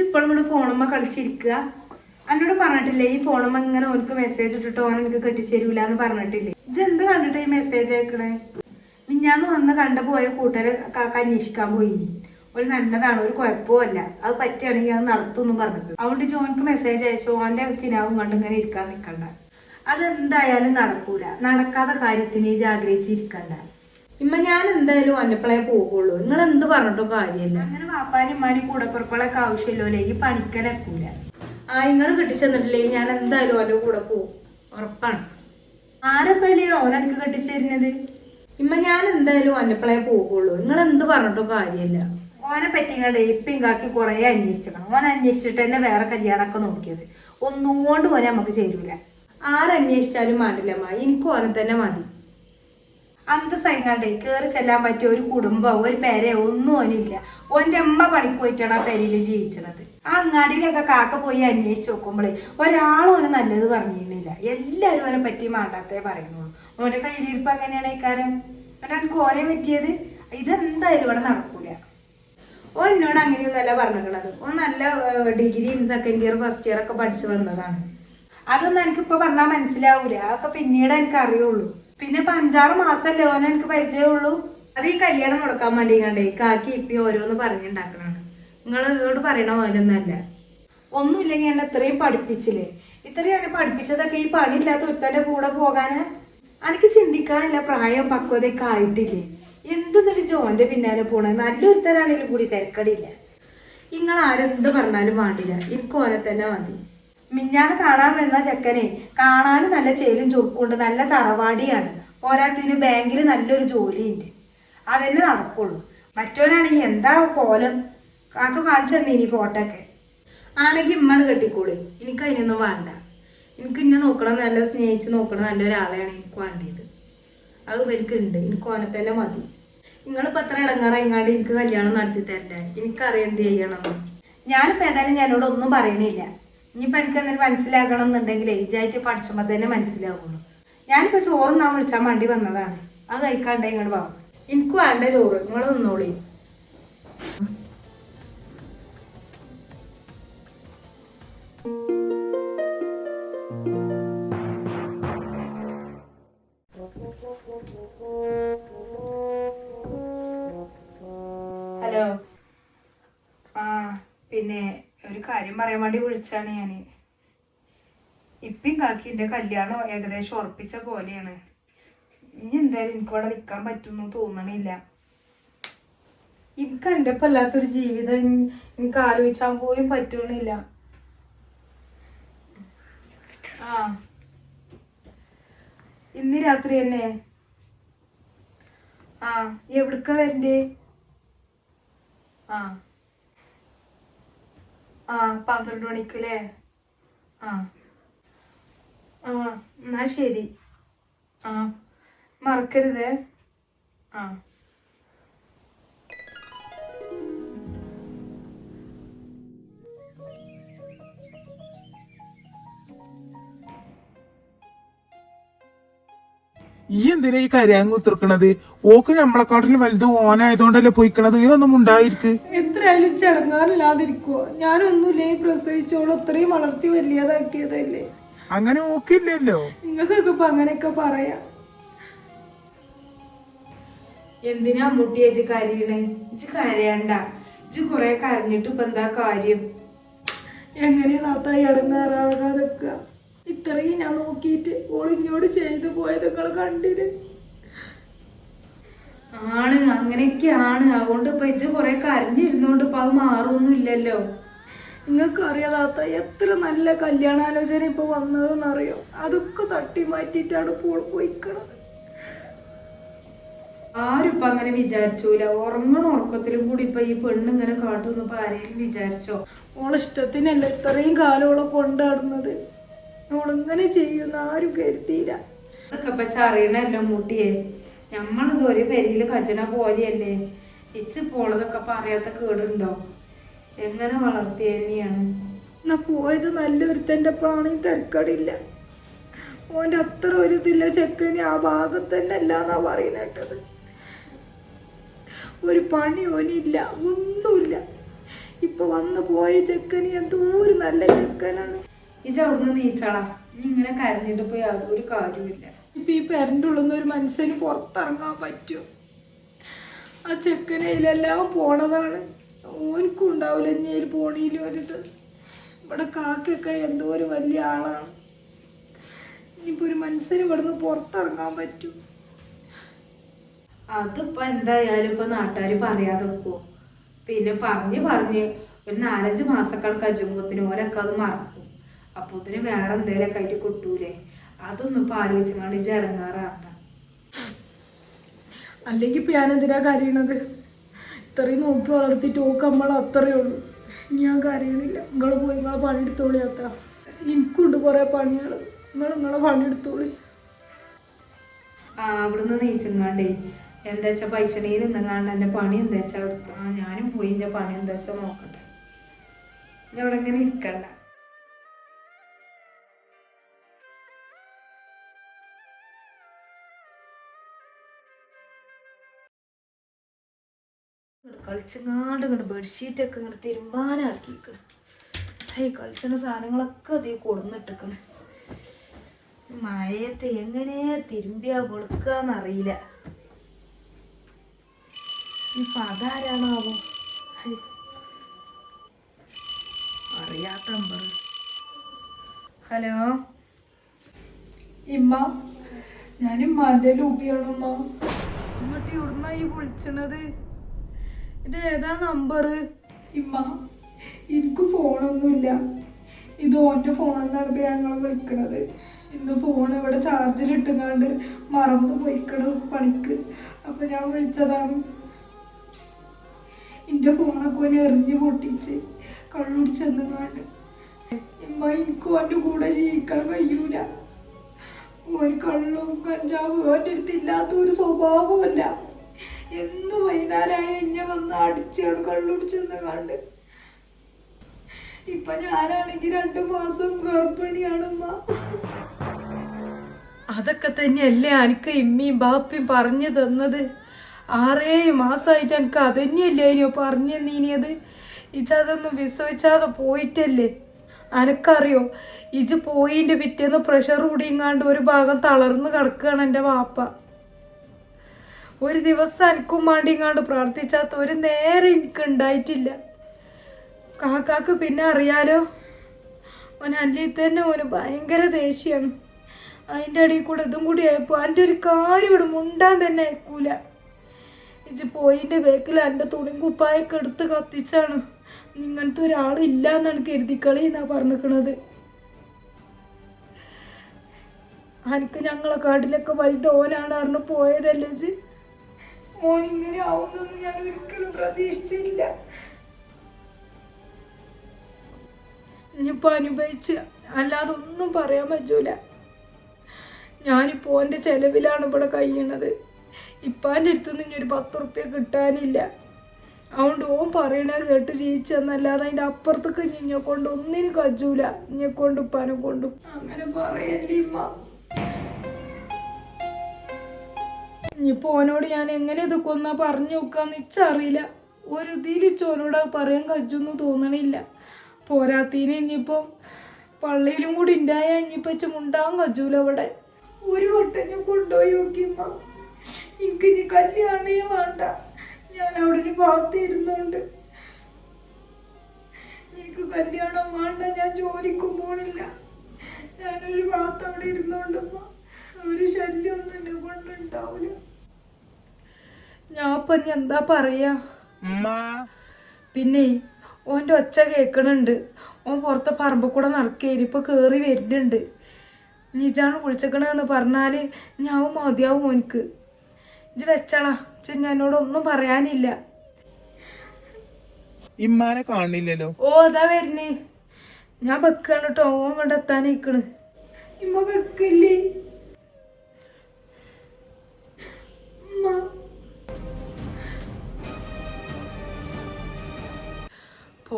ഇപ്പോഴും കൂടെ ഫോണുമ്മ കളിച്ചിരിക്കുക. അന്നോട് പറഞ്ഞിട്ടില്ലേ ഈ ഫോണുമ്മ ഇങ്ങനെ ഓനക്ക് മെസ്സേജ് ഇട്ടിട്ട് ഓൻ എനിക്ക് കെട്ടിച്ചേരൂല എന്ന് പറഞ്ഞിട്ടില്ലേ. ഇജ് എന്ത് കണ്ടിട്ട് ഈ മെസ്സേജ് അയക്കണേ? മിഞ്ഞാന്ന് വന്ന് കണ്ട പോയ കൂട്ടുകാരെ കാക്ക അന്വേഷിക്കാൻ പോയി. ഒരു നല്ലതാണ് ഒരു കുഴപ്പമില്ല അത് പറ്റുകയാണെങ്കിൽ അത് നടത്തുമെന്നും പറഞ്ഞിട്ട് അതുകൊണ്ട് ജോൻക്ക് മെസ്സേജ് അയച്ചു ഓന്റെ കിനാവും കണ്ട് ഇങ്ങനെ ഇരിക്കാൻ നിൽക്കണ്ട അതെന്തായാലും നടക്കൂല. നടക്കാത്ത കാര്യത്തിന് ജാഗ്രഹിച്ചിരിക്കണ്ട ഇമ്മ ഞാൻ എന്തായാലും ഒന്നപ്പളേ പോകുള്ളൂ നിങ്ങൾ എന്ത് പറഞ്ഞിട്ടോ കാര്യമില്ല. അങ്ങനെ വാപ്പാനും ഉമ്മാനും കൂടപ്പുറപ്പളൊക്കെ ആവശ്യമില്ലല്ലേ. ഈ പണിക്കലക്കൂല ആ നിങ്ങൾ കെട്ടിച്ചെന്നിട്ടില്ലേ? ഞാൻ എന്തായാലും അവന്റെ കൂടെ പോകും ഉറപ്പാണ്. ആരപ്പല്ലേ ഓനെനിക്ക് കെട്ടിച്ചേരുന്നത്? ഇമ്മ ഞാൻ എന്തായാലും ഒന്നപ്പളേ പോകുള്ളൂ നിങ്ങൾ എന്ത് പറഞ്ഞിട്ടോ കാര്യമില്ല. ഓനെ പറ്റിങ്ങളുടെ ഇപ്പം കാക്കി കുറേ അന്വേഷിക്കണം ഓൻ അന്വേഷിച്ചിട്ട് തന്നെ വേറെ കല്യാണമൊക്കെ നോക്കിയത്. ഒന്നുകൊണ്ട് ഓനെ നമുക്ക് ചേരൂല. ആരന്വേഷിച്ചാലും മാണ്ടില്ലമ്മ എനിക്ക് ഓനെ തന്നെ മതി. അന്ത സൈങ്ങാണ്ടേ കയറി ചെല്ലാൻ പറ്റിയ ഒരു കുടുംബമോ ഒരു പെരയോ ഒന്നും ഓനില്ല. ഓന്റെ അമ്മ പണിക്ക് പോയിട്ടാണ് ആ പെരയിൽ ജീവിച്ചത്. ആ അങ്ങാടിയിലൊക്കെ കാക്ക പോയി അന്വേഷിച്ച് നോക്കുമ്പോഴേ ഒരാളും ഓനെ നല്ലത് പറഞ്ഞിരുന്നില്ല. എല്ലാവരും ഓനെ പറ്റി മാണ്ടാത്തേ പറയുന്നുള്ളൂ. ഓന്റെ കയ്യിലിരിപ്പ് അങ്ങനെയാണ് ഇക്കാരം. എന്നിട്ട് എനിക്ക് ഓനെ പറ്റിയത്? ഇതെന്തായാലും ഇവിടെ നടക്കൂല. ഓ എന്നോട് അങ്ങനെയൊന്നല്ല പറഞ്ഞിട്ടുള്ളത്. ഓ നല്ല degree second year first year ഒക്കെ പഠിച്ചു വന്നതാണ്. അതൊന്നും എനിക്കിപ്പോ പറഞ്ഞാൽ മനസ്സിലാവൂല. അതൊക്കെ പിന്നീട് എനിക്ക് അറിയുള്ളൂ പിന്നെ ഇപ്പൊ അഞ്ചാറ് മാസമല്ലേ ഓനെ എനിക്ക് പരിചയമുള്ളൂ. അത് ഈ കല്യാണം മുടക്കാൻ വേണ്ടി കണ്ടേ കാക്കി ഇപ്പി ഓരോന്ന് പറഞ്ഞുണ്ടാക്കണാണ്. നിങ്ങൾ ഇതോട് പറയണ പോലൊന്നല്ല ഒന്നുമില്ലെങ്കിൽ എന്നെ ഇത്രയും പഠിപ്പിച്ചില്ലേ? ഇത്രയും എന്നെ പഠിപ്പിച്ചതൊക്കെ ഈ പണിയില്ലാത്ത ഒരുത്തന്റെ കൂടെ പോകാനാ? എനിക്ക് ചിന്തിക്കാനില്ല പ്രായം പക്വതയൊക്കെ ആയിട്ടില്ലേ? എന്തെന്നിട്ട് ജോന്റെ പിന്നാലെ പോണേ? നല്ലൊരുത്തരാണെങ്കിലും കൂടി തിരക്കടില്ല നിങ്ങൾ ആരെന്ത് പറഞ്ഞാലും വേണ്ടില്ല. എനിക്ക് ഓനെ തന്നെ മതി. മിഞ്ഞാന്ന് കാണാൻ വരുന്ന ചെക്കനെ കാണാനും നല്ല ചേലും ചുറുക്കുണ്ട് നല്ല തറവാടിയാണ്. പോരാത്തിന് ബാങ്കിൽ നല്ലൊരു ജോലിയുണ്ട്. അതന്നെ നടക്കുള്ളൂ. മറ്റവനാണെങ്കിൽ എന്താ കോലം? കാക്ക കാണിച്ചു തന്നെ ഇനി ഫോട്ടോ ഒക്കെ ആണെങ്കിൽ ഇമ്മണ് കെട്ടിക്കോളി. എനിക്ക് അതിനൊന്നും വേണ്ട. എനിക്ക് ഇന്നെ നോക്കണം നല്ല സ്നേഹിച്ച് നോക്കണം നല്ല ഒരാളെയാണ് എനിക്ക് വേണ്ടിയത്. അത് എനിക്കുണ്ട് എനിക്ക് ഓനെ തന്നെ മതി. നിങ്ങളിപ്പോൾ അത്ര ഇടങ്ങാറ ഇടങ്ങാറായിങ്ങാണ്ട് എനിക്ക് കല്യാണം നടത്തി തരണ്ടേ എനിക്കറിയാം എന്ത് ചെയ്യണം ഞാനിപ്പോ ഏതായാലും ഞാനോട് ഒന്നും പറയണില്ല. ഇനിയിപ്പോ എനിക്ക് എന്തെങ്കിലും മനസ്സിലാക്കണം എന്നുണ്ടെങ്കിൽ ഏജായിട്ട് പഠിച്ചുമ്പോൾ തന്നെ മനസ്സിലാവുള്ളൂ. ഞാനിപ്പോ ചോറ് നാൻ വിളിച്ചാൽ മണ്ടി വന്നതാണ്. അത് കഴിക്കാണ്ടേ ഇങ്ങോട്ട് പോവാം എനിക്ക് വേണ്ട ചോറ് നിങ്ങൾ നിന്നോളി ഹലോ കാര്യം പറയാൻ വേണ്ടി വിളിച്ചാണ് ഞാൻ ഇപ്പം കാക്കിന്റെ കല്യാണം ഏകദേശം ഉറപ്പിച്ച പോലെയാണ്. ഇനി എന്തായാലും എനിക്ക് ഇവിടെ നിൽക്കാൻ പറ്റുമെന്ന് തോന്നണില്ല. എനിക്ക് എന്റെ ഒപ്പം അല്ലാത്തൊരു ജീവിതം എനിക്ക് ആലോചിച്ചാൽ പോലും പറ്റണില്ല. ആ. ഇന്ന് രാത്രി തന്നെ. ആ. എവിടക്ക വരണ്ടേ? ആ. ആ പന്ത്രണ്ട് മണിക്ക് അല്ലേ ആ. ആ എന്നാ ശരി. ആ മറക്കരുതേ. ആ. ഈ എന്തിനാ ഈ കരയാൻ കുത്തിർക്കണത് ഓക്ക് നമ്മളെക്കാട്ടിൽ വലുത് ഓനായതുകൊണ്ടല്ലേ പോയിക്കണത്? ഈ ഒന്നും ഉണ്ടായിരിക്ക്. എത്രയായാലും ചടങ്ങാറില്ലാതിരിക്കുവോ? ഞാനൊന്നുമില്ലേ പ്രസവിച്ചോളൂ ഇത്രയും അത്രയും വളർത്തി വലിയതാക്കിയതല്ലേ. അങ്ങനെ ഓക്കില്ലല്ലോ. നിങ്ങൾക്ക് ഇതിപ്പോ അങ്ങനെയൊക്കെ പറയാ. എന്തിനാ മുട്ടി ചേച്ചി കരയണേ? ഇജ് കരയണ്ട. ഇജ് കുറെ കരഞ്ഞിട്ട് ഇപ്പൊ എന്താ കാര്യം? എങ്ങനെ നാത്തായി അടങ്ങാറാകാതൊക്കെ ഇത്രയും ഞാൻ നോക്കിയിട്ട് ഓളിഞ്ഞോട് ചെയ്തു പോയത് നിങ്ങൾ കണ്ടിന്. ആണ് അങ്ങനെയൊക്കെയാണ്. അതുകൊണ്ട് ഇപ്പൊ ഇജ്ജ് കൊറേ കരഞ്ഞിരുന്നോണ്ട് ഇപ്പൊ അത് മാറൊന്നും ഇല്ലല്ലോ നിങ്ങൾക്ക് അറിയാതാത്ത എത്ര നല്ല കല്യാണാലോചന ഇപ്പൊ വന്നതെന്നറിയോ? അതൊക്കെ തട്ടി മാറ്റിയിട്ടാണ് ഇപ്പോൾ പോയിക്കണത്. ആരും ഇപ്പൊ അങ്ങനെ വിചാരിച്ചൂല. ഉറങ്ങണ ഉറക്കത്തിലും കൂടി ഇപ്പൊ ഈ പെണ്ണ് ഇങ്ങനെ കാട്ടുന്നു ഇപ്പൊ ആരെങ്കിലും വിചാരിച്ചോ? ഓളിഷ്ടത്തിനല്ല ഇത്രയും കാലം ഓളെ കൊണ്ടാടുന്നത്? ഓളിങ്ങനെ ചെയ്യുന്ന ആരും കരുതിയില്ല. അതൊക്കെ ഇപ്പൊ ചറിയണല്ലോ മുട്ടിയെ. ഞമ്മളിത് ഒരു പെരിയിൽ കജന പോലെയല്ലേ? ഇച്ച് പോളതൊക്കെ പറയാത്ത കേടുണ്ടോ? എങ്ങനെ വളർത്തിയെന്നെയാണ് എന്നാ പോയത് നല്ലൊരുത്തന്റെ പ്രാണി തിരക്കടില്ല ഓന്റെ അത്ര ഒരു ഇതില്ല ചെക്കന് ആ ഭാഗത്ത് തന്നെ അല്ല എന്നാ പറയുന്നത് ഒരു പണി ഓനില്ല ഒന്നുമില്ല. ഇപ്പൊ വന്നു പോയ ചെക്കന് എന്തോ ഒരു നല്ല ചെക്കനാണ്. ഇജ അവിടുന്ന് നീച്ചാളാ നീ ഇങ്ങനെ കരഞ്ഞിട്ട് പോയി യാതൊരു കാര്യമില്ല ഇപ്പൊ ഈ പെരന്റെ ഉള്ളിൽ നിന്ന് ഒരു മനുഷ്യന് പുറത്തിറങ്ങാൻ പറ്റുമോ? ആ ചെക്കനെ ചെക്കനയിലെല്ലാം പോണതാണ്. ഓനിക്കും ഉണ്ടാവില്ല ഇനി അതിൽ പോണിയിലും ഒരിത് ഇവിടെ കാക്കൊക്കെ എന്തോ ഒരു വലിയ ആളാണ്. ഇനിയിപ്പോ ഒരു മനുഷ്യന് ഇവിടുന്ന് പുറത്തിറങ്ങാൻ പറ്റും അതിപ്പോ എന്തായാലും ഇപ്പൊ നാട്ടുകാർ പറയാതെ പോ പിന്നെ പറഞ്ഞ് പറഞ്ഞ് ഒരു നാലഞ്ച് മാസക്കാൾ കജുമ്പത്തിന് ഓരൊക്കെ അത് മറക്കും. അപ്പോത്തിന് വേറെ എന്തേലൊക്കെ ആയിട്ട് കൊട്ടൂലേ? അതൊന്നും ഇപ്പൊ ആലോചിക്കാണ്ട് ഇറങ്ങാറാണ്ട അല്ലെങ്കിൽ ഇപ്പൊ ഞാൻ എന്തിനാ കരയണത്? ഇത്രയും നോക്കി വളർത്തിയിട്ട് ഓക്ക് നമ്മൾ അത്രയേ ഉള്ളൂ. ഞാൻ കരയണില്ല. നിങ്ങൾ പോയി നിങ്ങളെ പണിയെടുത്തോളി അത്ര എനിക്കുണ്ട് കുറേ പണികൾ നിങ്ങൾ നിങ്ങളെ പണിയെടുത്തോളി. ആ അവിടുന്ന് നീച്ചങ്ങാണ്ടേ. എന്താ വെച്ചാ പൈസണയിൽ നിന്നങ്ങാണ്ട് എന്റെ പണി എന്താ വെച്ചാ ഞാനും പോയി എന്റെ പണി എന്താ വെച്ചാ നോക്കട്ടെ. ഞാൻ ഇവിടെ ഇങ്ങനെ ഇരിക്കണ്ട. കളിച്ചങ്ങാണ്ട് ഇങ്ങോട്ട് ബെഡ്ഷീറ്റൊക്കെ ഇങ്ങോട്ട് തിരുമ്പാനാക്കിക്കണ് ഈ കളിച്ചുന്ന സാധനങ്ങളൊക്കെ അതേ കൊടുന്നിട്ടിക്കണ്. മഴയത്ത് എങ്ങനെ തിരുമ്പിയാ കൊടുക്കാന്നറിയില്ല ഇപ്പൊ അതാരാണാവോ. അറിയാത്ത ഹലോ? ഇമ്മ ഞാൻ ഇമ്മാന്റെ ലൂപ്പിയാണ് ഉമ്മ. ഇങ്ങോട്ട് ഇവിടുന്ന ഈ വിളിച്ചണത്? ഇത് ഏതാ നമ്പർ ഇമ്മ എനിക്ക് ഫോണൊന്നുമില്ല ഇത് ഓന്റെ ഫോണെന്നാണ് ഇപ്പം ഞങ്ങൾ വിളിക്കണത്. ഇന്ന് ഫോൺ ഇവിടെ ചാർജിൽ ഇട്ടുങ്ങാണ്ട് മറന്നു പോയിക്കണം പണിക്ക്. അപ്പൊ ഞാൻ വിളിച്ചതാണ്. എന്റെ ഫോണൊക്കെ ഓൻ എറിഞ്ഞു പൊട്ടിച്ച് കള്ളുടിച്ചെന്നുങ്ങാണ്ട് ഇമ്മ എനിക്ക് ഓന്റെ കൂടെ ജീവിക്കാൻ കഴിയൂല. ഓൻ കള്ളും കഞ്ചാവും ഓന്റെ അടുത്ത് ഇല്ലാത്ത ഒരു സ്വഭാവമല്ല എന്ന് വൈകുന്നേരമായ എന്നെ വന്ന് അടിച്ചാണ് കള്ളുടിച്ചെന്ന് കണ്ട്. ഇപ്പൊ ഞാനാണെങ്കിൽ രണ്ടു മാസം ഗർഭിണിയാണമ്മ. അതൊക്കെ തന്നെയല്ലേ എനിക്ക് ഇമ്മിയും ബാപ്പിയും പറഞ്ഞു തന്നത്? ആറേഴ് മാസമായിട്ട് എനിക്ക് അതന്നെയല്ലേ ഇനിയോ പറഞ്ഞു നീനിയത് ഇജതൊന്നും വിശ്വസിച്ചാതെ പോയിട്ടല്ലേ? അനക്കറിയോ ഇജ് പോയിന്റെ പിറ്റേന്ന് പ്രഷർ കൂടിയങ്ങാണ്ട് ഒരു ഭാഗം തളർന്ന് കിടക്കുകയാണ് എന്റെ വാപ്പ. ഒരു ദിവസം എനിക്കും മാണ്ടിങ്ങാണ്ട് പ്രാർത്ഥിച്ചാത്ത ഒരു നേരം എനിക്ക് ഉണ്ടായിട്ടില്ല കാക്കാക്ക് പിന്നെ അറിയാലോ? ഓൻ അല്ലി തന്നെ ഓന് ഭയങ്കര ദേഷ്യമാണ് അതിന്റെ അടിയിൽ കൂടെ ഇതും കൂടി ആയപ്പോൾ എന്റെ ഒരു കാര്യം ഇവിടെ മുണ്ടാൻ തന്നെ അയക്കൂല. ഇജ് പോയിന്റെ ബേക്കിൽ എന്റെ തുണി കുപ്പായൊക്കെ എടുത്ത് കത്തിച്ചാണ്. ഇങ്ങനത്തെ ഒരാളില്ല എന്നാണ് കരുതിക്കളി എന്നാ പറഞ്ഞിരിക്കണത് എനിക്ക് ഞങ്ങളെ കാട്ടിലൊക്കെ വലുത് ഓനാണ് അറിഞ്ഞു പോയതല്ലേ ഓൻ ഇങ്ങനെ ഞാൻ ഒരിക്കലും പ്രതീക്ഷിച്ചില്ല. ഇനിയിപ്പോ അനുഭവിച്ച് അല്ലാതെ ഒന്നും പറയാൻ പറ്റൂല. ഞാനിപ്പോ എന്റെ ചെലവിലാണ് ഇവിടെ കഴിയണത് ഇപ്പാന്റെ അടുത്ത് നിന്ന് ഇനി ഒരു പത്ത് റുപ്യ കിട്ടാനില്ല. അതുകൊണ്ട് ഓൻ പറയണത് കേട്ട് ജീവിച്ചെന്നല്ലാതെ അതിന്റെ അപ്പുറത്തേക്ക് ഇഞ്ഞെ കൊണ്ട് ഒന്നിനും കജൂല. ഇഞ്ഞെ കൊണ്ട് ഉപ്പാനെ കൊണ്ടും. അങ്ങനെ പറയല്ലേ ഇമ്മ ഇനിയിപ്പോ ഓനോട് ഞാൻ എങ്ങനെ ഇതൊക്കെ ഒന്നാ പറഞ്ഞു നോക്കാന്ന് ഇച്ചറിയില്ല. ഒരു ഇതിലിച്ചോനോട് അത് പറയാൻ കജ്ജൊന്നും തോന്നണില്ല. പോരാത്തീന് ഇനിയിപ്പം പള്ളിയിലും കൂടി ഉണ്ടായ ഇനിയിപ്പോ മുണ്ടാൻ കജ്ജൂല അവിടെ. ഒരു വട്ടം കൊണ്ടുപോയി നോക്കിയമ്മ എനിക്ക് ഇനി കല്യാണേ വേണ്ട. ഞാൻ അവിടെ ഒരു ഭാഗത്ത് ഇരുന്നുണ്ട് എനിക്ക് കല്യാണം വേണ്ട ഞാൻ ജോലിക്കും പോണില്ല. ഞാനൊരു ഭാഗത്ത് അവിടെ ഇരുന്നുണ്ടമ്മ ഒരു ശല്യമൊന്നും എന്നെ കൊണ്ടുണ്ടാവില്ല ഞാൻ ഇപ്പൊ ഇനി എന്താ പറയാ? പിന്നെ ഓന്റെ ഒച്ച കേൾക്കണുണ്ട് ഓൻ പുറത്തെ പറമ്പ് കൂടെ നടക്കേരി ഇപ്പൊ കേറി വരുന്നുണ്ട്. നിജാണ് വിളിച്ചേക്കണെന്ന് പറഞ്ഞാൽ ഞാൻ മതിയാവും ഓനിക്ക് ഇജ് വെച്ചളാ. ഇജ്ജ് എന്നോട് ഒന്നും പറയാനില്ല. ഇമ്മാനെ കാണില്ലല്ലോ. ഓ അതാ വരുന്നേ. ഞാൻ വെക്കാണ് കേട്ടോ ഓൻ കണ്ടെത്താൻ ഇമ്മ വെക്കില്ലേ?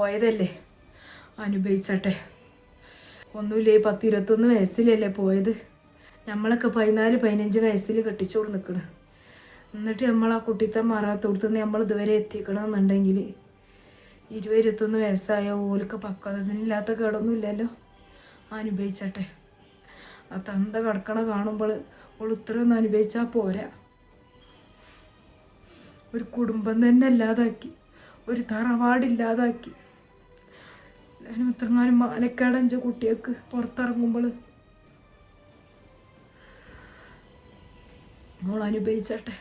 പോയതല്ലേ? അനുഭവിച്ചട്ടെ. ഒന്നുമില്ലേ പത്ത് ഇരുപത്തൊന്ന് വയസ്സിലല്ലേ പോയത്? നമ്മളൊക്കെ പതിനാല് പതിനഞ്ച് വയസ്സിൽ കെട്ടിച്ചോട് നിൽക്കണം. എന്നിട്ട് നമ്മൾ ആ കുട്ടിത്തം മാറാത്തോടത്ത് നിന്ന് നമ്മൾ ഇതുവരെ എത്തിക്കണമെന്നുണ്ടെങ്കിൽ ഇരുപത് ഇരുപത്തൊന്ന് വയസ്സായ ഓൾക്ക് പക്വതയില്ലാത്ത കേടൊന്നുമില്ലല്ലോ അനുഭവിച്ചട്ടെ. ആ തന്ത കിടക്കണ കാണുമ്പോൾ ഓൾ ഇത്രയൊന്നും അനുഭവിച്ചാൽ പോരാ. ഒരു കുടുംബം തന്നെ ഇല്ലാതാക്കി ഒരു തറവാടില്ലാതാക്കി. അതിന് ഇത്രങ്ങാനും മാനക്കേടഞ്ച കുട്ടികൾക്ക് പുറത്തിറങ്ങുമ്പോൾ മോൾ അനുഭവിച്ചട്ടെ.